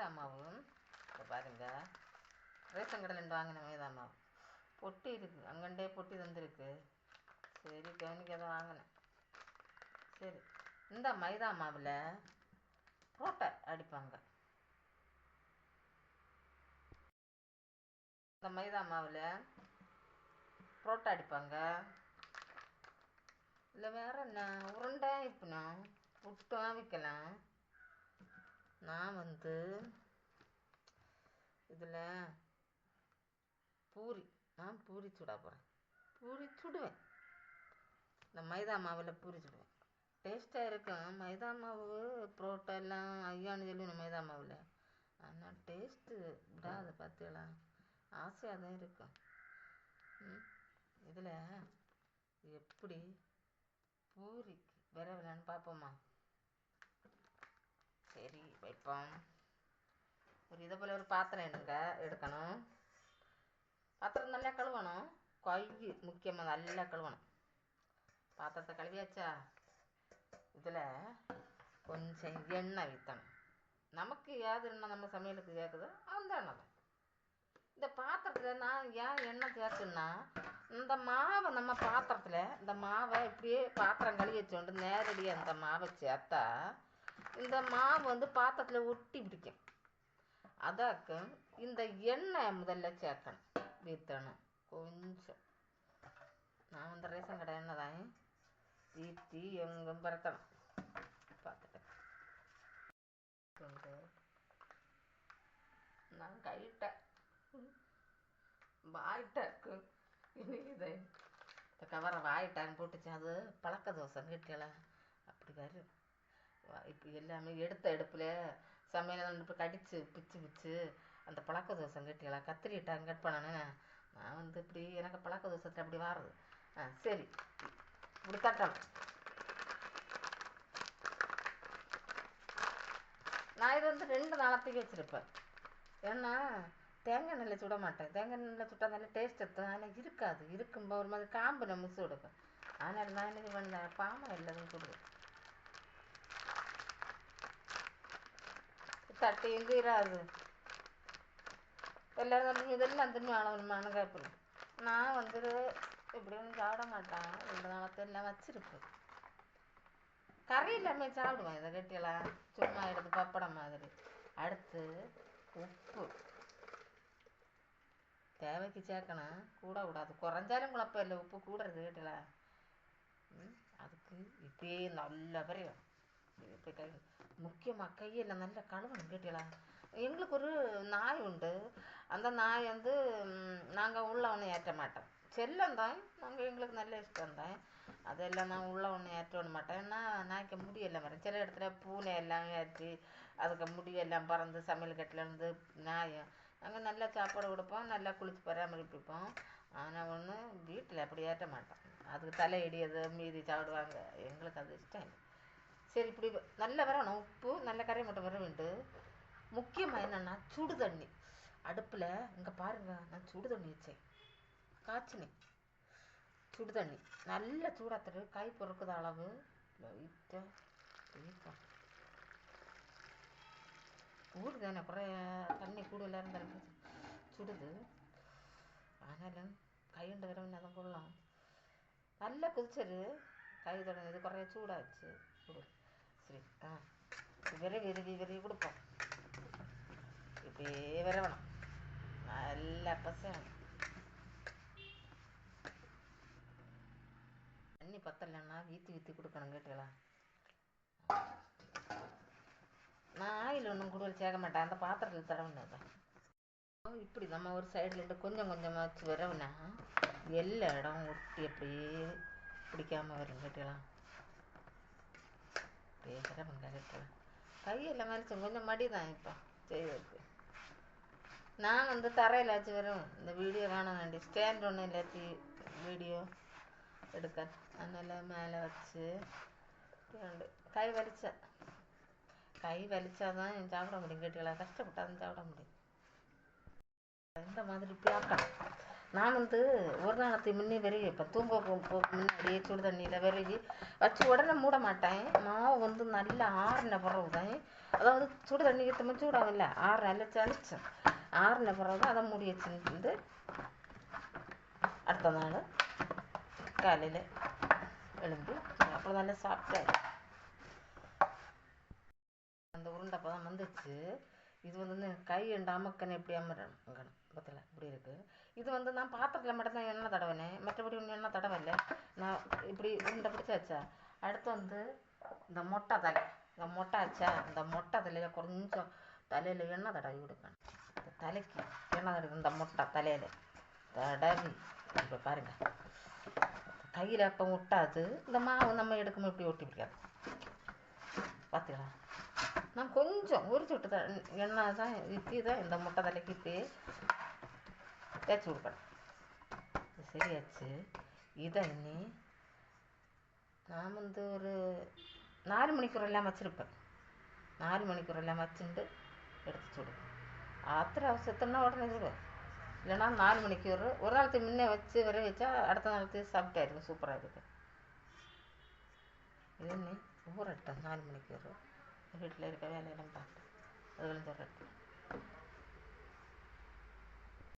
மைதா மாவும் இப்போ பாருங்க ரேஷன் கடையில் வாங்கின மைதா மாவு பொட்டி இருக்குது அங்கண்டே பொட்டி தந்துருக்கு. சரி கவனிக்காத வாங்கினேன். சரி இந்த மைதா மாவில் புரோட்டை அடிப்பாங்க. இந்த மைதா மாவில் புரோட்டா அடிப்பாங்க. இல்லை வேற என்ன உருண்டை இப்போனா புட்டும் விற்கலாம் நான் வந்து இதில் பூரி நான் பூரி சுட போகிறேன் பூரி சுடுவேன். இந்த மைதா மாவில் பூரி சுடுவேன். டேஸ்ட்டாக இருக்கும். மைதா மாவு புரோட்டா எல்லாம் ஐயான்னு சொல்லுவேன் மைதா மாவில். ஆனால் டேஸ்ட்டு விடாது பார்த்தீங்களா ஆசையாக தான் இருக்கும். ம் இதில் எப்படி பூரிக்கு விரவிலான்னு பார்ப்போமா சரி வைப்போம். ஒரு இதை போல் ஒரு பாத்திரம் எடுங்க எடுக்கணும். பாத்திரம் நல்லா கழுவணும். கை முக்கியமாக நல்லா கழுவணும். பாத்திரத்தை கழுவியாச்சா? இதில் கொஞ்சம் எண்ணெய் விற்றணும் நமக்கு ஏது எண்ணெய் நம்ம சமையலுக்கு கேட்குதோ அந்த எண்ணெய் தான். இந்த பாத்திரத்தில் நான் ஏன் எண்ணெய் சேர்த்துன்னா இந்த மாவை நம்ம பாத்திரத்தில் இந்த மாவை இப்படியே பாத்திரம் கழுவி வச்சோண்டு நேரடியாக இந்த மாவை சேர்த்தா இந்த மாவு வந்து பாத்திரத்தில் ஒட்டி பிடிக்கும். அதற்கு இந்த எண்ணெய் முதல்ல சேர்க்கணும் வீத்தணும் கொஞ்சம். நான் வந்து ரேஷன் கடை எண்ணெய் தான் வீத்தி எங்கும் பரத்தணும் பார்த்துட்டு நான் கையிட்டேன் வாயிட்டாக்கு இனி இதை இந்த கவரை வாயிட்டான்னு போட்டுச்சு. அது பழக்க தோசை கிட்டல அப்படி வரும். இப்போ எல்லாமே எடுத்த எடுப்பில் சமையல் இப்போ கடித்து பிச்சு பிச்சு அந்த பழக்க தோசை கட்டிக்கலாம் கத்திரிட்டாங்க கட் பண்ணனே. நான் வந்து இப்படி எனக்கு பழக்க தோசத்தில் அப்படி வாருது. ஆ சரி. இப்படி தட்டணும் நான் இது வந்து ரெண்டு நாளத்துக்கு வச்சுருப்பேன். ஏன்னா தேங்காய் எண்ணெயில் சுட மாட்டேன். தேங்காய் எண்ணெயில் சுட்டால் நல்ல டேஸ்ட் எடுத்தோம் ஆனால் இருக்காது. இருக்கும்போது ஒரு மாதிரி காம்பு நம்ம மிஸ் விடுவேன் அதனால் நான் என்ன பண்ணேன் பாமை எல்லாத்தையும் சுடுவேன். சட்டையும் தீராது எல்லாரும் வந்து இதெல்லாம் தின்னு அளவணுமான கேட்பேன் நான் வந்து இப்படி ஒன்றும் சாப்பிட மாட்டேன் ரெண்டு நாளத்தை எல்லாம் வச்சிருப்பேன் கறி இல்லாமல் சாப்பிடுவேன் இதை கட்டியெல்லாம் சும்மா எடுத்து பப்படம் மாதிரி அடுத்து உப்பு தேவைக்கு சேர்க்கணும் கூட கூடாது குறைஞ்சாலும் குழப்பம் இல்லை உப்பு கூடுறது கேட்டல அதுக்கு இப்பயே நல்ல பெரிய இப்போ முக்கியமாக கையில் நல்ல கழுவணும் கேட்டீங்களா? எங்களுக்கு ஒரு நாய் உண்டு. அந்த நாய் வந்து நாங்கள் உள்ள ஒன்றும் ஏற்ற மாட்டோம். செல்லம் தான். நாங்கள் எங்களுக்கு நல்ல இஷ்டம் தான். அதெல்லாம் நான் உள்ள ஒன்று ஏற்ற விட மாட்டேன் ஏன்னா நாய்க்கு முடியெல்லாம் வரும். சில இடத்துல பூனை எல்லாம் ஏற்றி அதுக்கு முடியெல்லாம் பறந்து சமையல் கட்டிலேருந்து நாயம் நாங்கள் நல்லா சாப்பாடு கொடுப்போம். நல்லா குளிச்சு பராமரிப்பிப்போம் ஆனால் ஒன்று வீட்டில் அப்படி ஏற்ற மாட்டோம். அதுக்கு தலையிடியது மீதி சாப்பிடுவாங்க. எங்களுக்கு அது இஷ்டம் இல்லை. சரி இப்படி நல்லா வரணும் உப்பு நல்ல கரை மட்டும் வர வேண்டும் முக்கியமாக என்னென்னா சுடு தண்ணி அடுப்பில் இங்கே பாருங்க நான் சுடு தண்ணி வச்சேன். காய்ச்சினேன் சுடு தண்ணி நல்ல சூடாத்துட்டு கை பொறுக்குத அளவு? லைட்டாக வீக்கம் ஊடு தானே குறைய தண்ணி கூடுதலாக இருந்தாலும் சுடுது. ஆனாலும் கையுண்டு வரவன் அதை போடலாம். நல்லா குதிச்சது. கை தொடங்குது குறைய சூடாச்சு. கொடு. சரி ஆ. விரவி விரவி விரவி கொடுப்போம். இப்படியே விரவணும். நல்லா பசங்க தண்ணி பத்தலன்னா வீத்து வீத்து கொடுக்கணும் கேட்டீங்களா நான் ஆயில் ஒன்றும் கூடுதல் சேர்க்க மாட்டேன். அந்த பாத்திரத்தில் தடவுனேன் இப்படி நம்ம ஒரு சைடில் இருந்து கொஞ்சம் கொஞ்சமாக வச்சு வரவுனா எல்லா இடம் ஒட்டி அப்படியே பிடிக்காமல் வரும் கேட்டுக்கலாம் அப்படியே வரவங்க கையில் கையெல்லாம் மறைச்சோம் கொஞ்சம் மடி தான் இப்போ செய்வதற்கு நான் வந்து தரையில் வச்சு வரும் இந்த வீடியோ வேணாம் வேண்டி. ஸ்டாண்ட் ஒன்றும் இல்லாச்சி வீடியோ எடுக்க. அதனால் மேலே வச்சு கை வலிச்சேன் கை வலிச்சா தான் சாப்பிட முடியும். கேட்டுக்கலாம் கஷ்டப்பட்டா தான் சாப்பிட முடியும். இந்த மாதிரி இப்படி ஆக்கணும் நான் வந்து ஒரு நாளத்துக்கு முன்னே விரவி வைப்பேன் தூங்க போக முன்னாடியே சுடு தண்ணியில் விரவி வச்சு உடனே மூட மாட்டேன். மாவு வந்து நல்லா ஆறின பிறகுதான். அதாவது சுடு தண்ணி கிட்ட இல்லை ஆறு அழைச்சி அழிச்சேன் ஆறின பிறகு அதை மூடி வச்சுருந்து அடுத்த நாள் காலையில் எழுந்து அப்புறம் நல்லா சாப்பிட்டேன். அந்த உருண்டை தான் வந்துச்சு. இது வந்து கை எண்டு அமக்கன்னு எப்படி அமரணும் பக்கத்தில் இப்படி இருக்கு. இது வந்து நான் பாத்திரத்தில் மட்டும் தான் எண்ணெய் தடவினேன் மற்றபடி ஒன்றும் எண்ணெய் தடவலை. நான் இப்படி உருண்டை பிடிச்சாச்சா அடுத்து வந்து இந்த மொட்டை தலை இந்த மொட்டை வச்சா இந்த மொட்டை தலையில் கொஞ்சம் தலையில் எண்ணெய் தடவி கொடுக்கணும். இந்த தலைக்கு எண்ணெய் தடவி இந்த மொட்டை தலையில் தடவி இப்போ பாருங்க. கையில் அப்போ ஒட்டாது இந்த மாவு நம்ம எடுக்கும்போது இப்படி ஒட்டி பிடிக்காது. பார்த்துக்கலாம் நான் கொஞ்சம் ஒரு சொட்டு தான் எண்ணெய் தான் ஊற்றி தான் இந்த முட்டை தலைக்கு இப்படியே தேய்ச்சி கொடுப்பேன் சரியாச்சு. இதை இனி நான் வந்து ஒரு நாலு மணிக்கூர் எல்லாம் வச்சுருப்பேன். நாலு மணிக்கூர் எல்லாம் வச்சுட்டு எடுத்து சுடுவேன். ஆத்திர அவசரத்துனா உடனே சுடுவேன். இல்லைன்னா நாலு மணிக்கூர் ஒரு நாளைக்கு முன்னே வச்சு வர வச்சா அடுத்த நாளத்துக்கு சாப்பிட்டா இருக்கும் சூப்பராக இருக்கும் இது நீ ஊறட்டும் நாலு மணிக்கூர் வீட்டில் இருக்க வேலையெல்லாம் பார்த்து அது விழுந்துடட்டும்